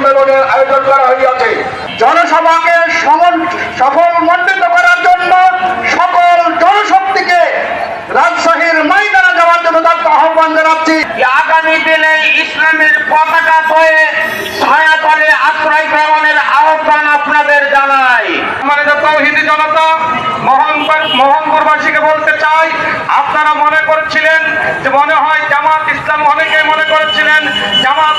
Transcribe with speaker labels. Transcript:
Speaker 1: সম্মেলনের আয়োজন করা হইয়াছে। জনসভাকে সফল মন্ডিত করার জন্য সকল জনশক্তিকে রাজশাহীর ময়দানে যাওয়ার জন্য তার আহ্বান জানাচ্ছি।
Speaker 2: আগামী দিনে ইসলামের পতাকা বয়ে ছায়া তলে আশ্রয় গ্রহণের আহ্বান আপনাদের জানাই।
Speaker 3: সম্মানিত হিন্দি জনতা মোহন মোহনপুরবাসীকে বলতে চাই আপনারা মনে করছিলেন যে মনে হয় জামাত ইসলাম অনেকে মনে করেছিলেন জামাত